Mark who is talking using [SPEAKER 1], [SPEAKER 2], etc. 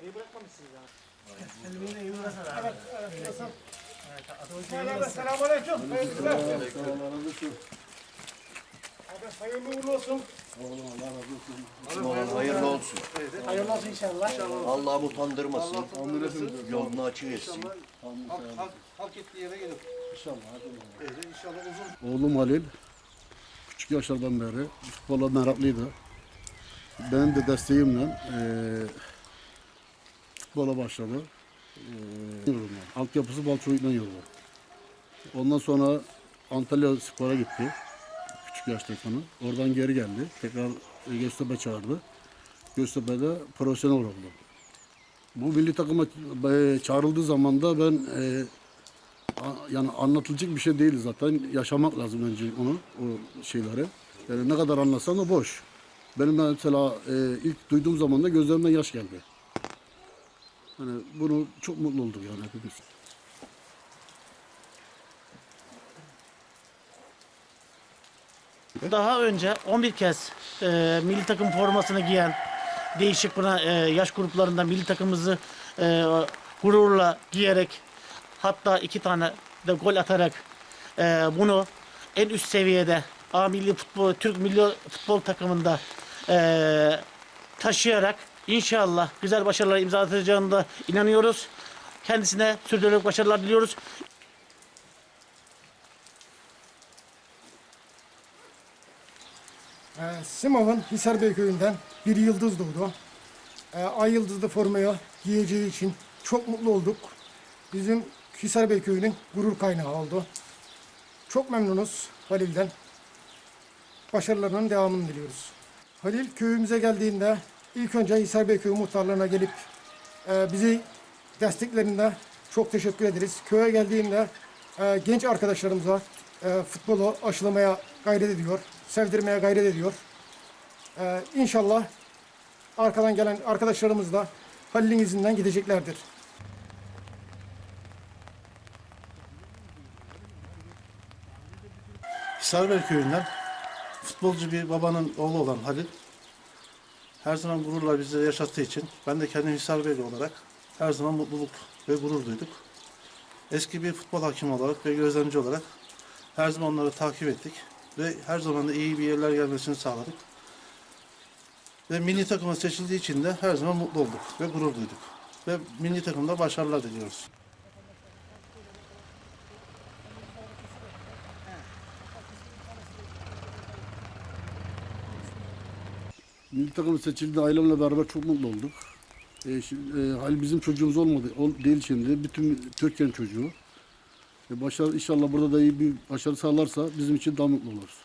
[SPEAKER 1] Burayı bırakmamışsınız yani.
[SPEAKER 2] Selamünaleyküm. Hayırlı Abi hayırlı uğurlu olsun.
[SPEAKER 3] Hayırlı olsun.
[SPEAKER 1] Hayırlı olsun inşallah.
[SPEAKER 3] Allah'ım utandırmasın. Yolunu açık etsin.
[SPEAKER 4] Hak, hak ettiği yere gelir. İnşallah. Hadi. İnşallah uzun
[SPEAKER 5] Oğlum Halil küçük yaşlardan beri futbola meraklıydı. Benim de desteğimle eee futbola başladı. Eee altyapısı Balçovuk'tan yürüdü. Ondan sonra Antalya Spor'a gitti. Küçük yaştayken. Oradan geri geldi. Tekrar Göztepe çağırdı. Göztepe'de profesyonel oldu. Bu milli takıma e, çağrıldığı zaman da ben e, yani anlatılacak bir şey değil zaten. Yaşamak lazım önce onu, o şeyleri. Yani ne kadar anlatsan da boş. Benim mesela e, ilk duyduğum zaman da gözlerimden yaş geldi. Hani bunu çok mutlu olduk yani hepimiz.
[SPEAKER 1] Daha önce 11 kez e, milli takım formasını giyen değişik buna e, yaş gruplarında milli takımımızı e, gururla giyerek hatta iki tane de gol atarak e, bunu en üst seviyede A milli futbol Türk milli futbol takımında e, taşıyarak inşallah güzel başarılar imza atacağına da inanıyoruz. Kendisine sürdürülecek başarılar diliyoruz.
[SPEAKER 2] Ee, Simov'un Hisarbey köyünden bir yıldız doğdu. Ee, ay yıldızlı formayı giyeceği için çok mutlu olduk. Bizim Hisarbey köyünün gurur kaynağı oldu. Çok memnunuz Halil'den. Başarılarının devamını diliyoruz. Halil köyümüze geldiğinde ilk önce Hisarbey köyü muhtarlarına gelip e, bizi desteklerinde çok teşekkür ederiz. Köye geldiğinde e, genç arkadaşlarımıza e, futbolu aşılamaya gayret ediyor, sevdirmeye gayret ediyor. E, inşallah arkadan gelen arkadaşlarımız da Halil'in izinden gideceklerdir.
[SPEAKER 4] Hisarber köyünden futbolcu bir babanın oğlu olan Halil her zaman gururla bize yaşattığı için ben de kendim Hisarberli olarak her zaman mutluluk ve gurur duyduk. Eski bir futbol hakimi olarak ve gözlemci olarak her zaman onları takip ettik ve her zaman da iyi bir yerler gelmesini sağladık. Ve milli takıma seçildiği için de her zaman mutlu olduk ve gurur duyduk. Ve milli takımda başarılar diliyoruz.
[SPEAKER 5] Milli takım seçildi ailemle beraber çok mutlu olduk. E, şimdi, e, Halil bizim çocuğumuz olmadı, ol, değil şimdi. Bütün Türkiye'nin çocuğu. E, başarı, inşallah burada da iyi bir başarı sağlarsa bizim için daha mutlu oluruz.